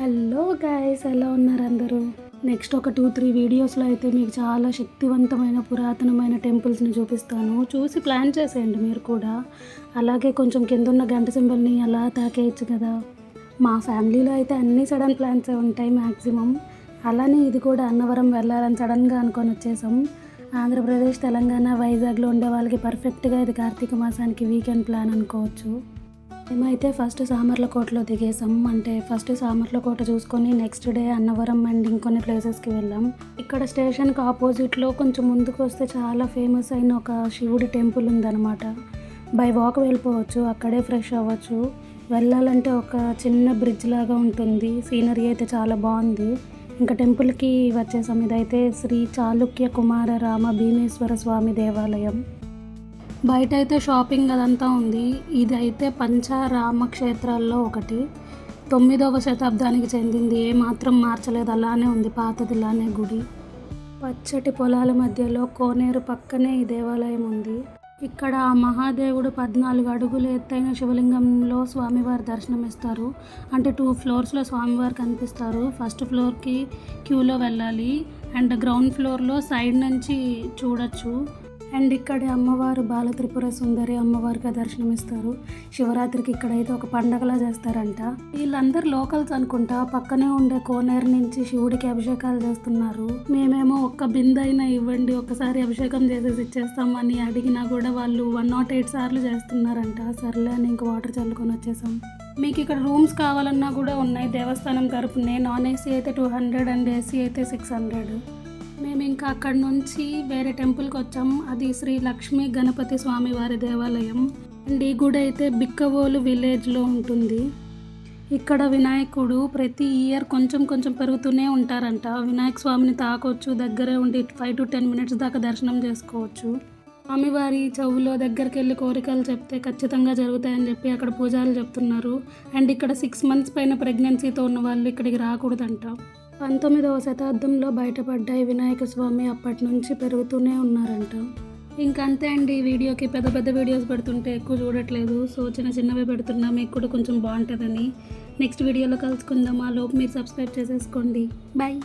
Hello guys ఎలా ఉన్నారు అందరూ? నెక్స్ట్ ఒక టూ త్రీ వీడియోస్లో అయితే మీకు చాలా శక్తివంతమైన పురాతనమైన టెంపుల్స్ని చూపిస్తాను. చూసి ప్లాన్ చేసేయండి మీరు కూడా. అలాగే కొంచెం కింద ఉన్న గంట సింబల్ని అలా తాకేయచ్చు కదా. మా ఫ్యామిలీలో అయితే అన్ని సడన్ ప్లాన్స్ ఉంటాయి మ్యాక్సిమం అలానే ఇది కూడా అన్నవరం వెళ్ళాలని సడన్గా అనుకొని వచ్చేసాం. ఆంధ్రప్రదేశ్ తెలంగాణ వైజాగ్లో ఉండే వాళ్ళకి పర్ఫెక్ట్గా ఇది కార్తీక మాసానికి వీకెండ్ ప్లాన్ అనుకోవచ్చు. మేమైతే ఫస్ట్ సామర్లకోటలో దిగేసాం. అంటే ఫస్ట్ సామర్లకోట చూసుకొని నెక్స్ట్ డే అన్నవరం అండ్ ఇంకొన్ని ప్లేసెస్కి వెళ్ళాం. ఇక్కడ స్టేషన్కి ఆపోజిట్లో కొంచెం ముందుకు వస్తే చాలా ఫేమస్ అయిన ఒక శివుడి టెంపుల్ ఉందన్నమాట. బై వాక్ వెళ్ళిపోవచ్చు అక్కడే ఫ్రెష్ అవ్వచ్చు. వెళ్ళాలంటే ఒక చిన్న బ్రిడ్జ్ లాగా ఉంటుంది. సీనరీ అయితే చాలా బాగుంది. ఇంకా టెంపుల్కి వచ్చేసాం. ఇదైతే శ్రీ చాళుక్య కుమార రామ భీమేశ్వర స్వామి దేవాలయం. బయట అయితే షాపింగ్ అదంతా ఉంది. ఇది అయితే పంచారామ క్షేత్రాల్లో ఒకటి. తొమ్మిదవ శతాబ్దానికి చెందింది. ఏ మాత్రం మార్చలేదు. అలానే ఉంది. పాతదిలానే గుడి. పచ్చటి పొలాల మధ్యలో కోనేరు పక్కనే ఈ దేవాలయం ఉంది. ఇక్కడ ఆ మహాదేవుడు పద్నాలుగు అడుగులు ఎత్తైన శివలింగంలో స్వామివారి దర్శనం ఇస్తారు. అంటే టూ ఫ్లోర్స్లో స్వామివారు కనిపిస్తారు. ఫస్ట్ ఫ్లోర్కి క్యూలో వెళ్ళాలి. అండ్ గ్రౌండ్ ఫ్లోర్లో సైడ్ నుంచి చూడొచ్చు. అండ్ ఇక్కడ అమ్మవారు బాలత్రిపుర సుందరి అమ్మవారిగా దర్శనమిస్తారు. శివరాత్రికి ఇక్కడైతే ఒక పండగలా చేస్తారంట. వీళ్ళందరూ లోకల్స్ అనుకుంటా పక్కనే ఉండే కోనేరు నుంచి శివుడికి అభిషేకాలు చేస్తున్నారు. మేమేమో ఒక్క బిందైనా ఇవ్వండి ఒక్కసారి అభిషేకం చేసేసి ఇచ్చేస్తామని అడిగినా కూడా వాళ్ళు వన్ నాట్ ఎయిట్ సార్లు చేస్తున్నారంట. సర్లే అని ఇంక వాటర్ చల్లుకొని వచ్చేసాం. మీకు ఇక్కడ రూమ్స్ కావాలన్నా కూడా ఉన్నాయి. దేవస్థానం తరపునే నాన్ ఏసీ అయితే టూ హండ్రెడ్ అండ్ ఏసీ అయితే సిక్స్ హండ్రెడ్ మేము ఇంకా అక్కడ నుంచి వేరే టెంపుల్కి వచ్చాము. అది శ్రీ లక్ష్మీ గణపతి స్వామి వారి దేవాలయం. అండ్ ఈ గుడి అయితే బిక్కవోలు విలేజ్లో ఉంటుంది. ఇక్కడ వినాయకుడు ప్రతి ఇయర్ కొంచెం కొంచెం పెరుగుతూనే ఉంటారంట. వినాయక స్వామిని తాకొచ్చు దగ్గరే ఉండి ఫైవ్ టు టెన్ మినిట్స్ దాకా దర్శనం చేసుకోవచ్చు. స్వామివారి చెవులో దగ్గరికి వెళ్ళి కోరికలు చెప్తే ఖచ్చితంగా జరుగుతాయని చెప్పి అక్కడ పూజారులు చెప్తున్నారు. అండ్ ఇక్కడ సిక్స్ మంత్స్ పైన ప్రెగ్నెన్సీతో ఉన్న వాళ్ళు ఇక్కడికి రాకూడదంట. పంతొమ్మిదవ శతాబ్దంలో బయటపడ్డాయి వినాయక స్వామి అప్పటి నుంచి పెరుగుతూనే ఉన్నారంట. ఇంకంతే అంతే అండి ఈ వీడియోకి పెద్ద పెద్ద వీడియోస్ పెడుతుంటే ఎక్కువ చూడట్లేదు. సో చిన్న చిన్నవి పెడుతున్నా మీకు కూడా కొంచెం బాగుంటుందని. నెక్స్ట్ వీడియోలో కలుసుకుందాం. ఆ లోపు మీరు సబ్స్క్రైబ్ చేసేసుకోండి. బాయ్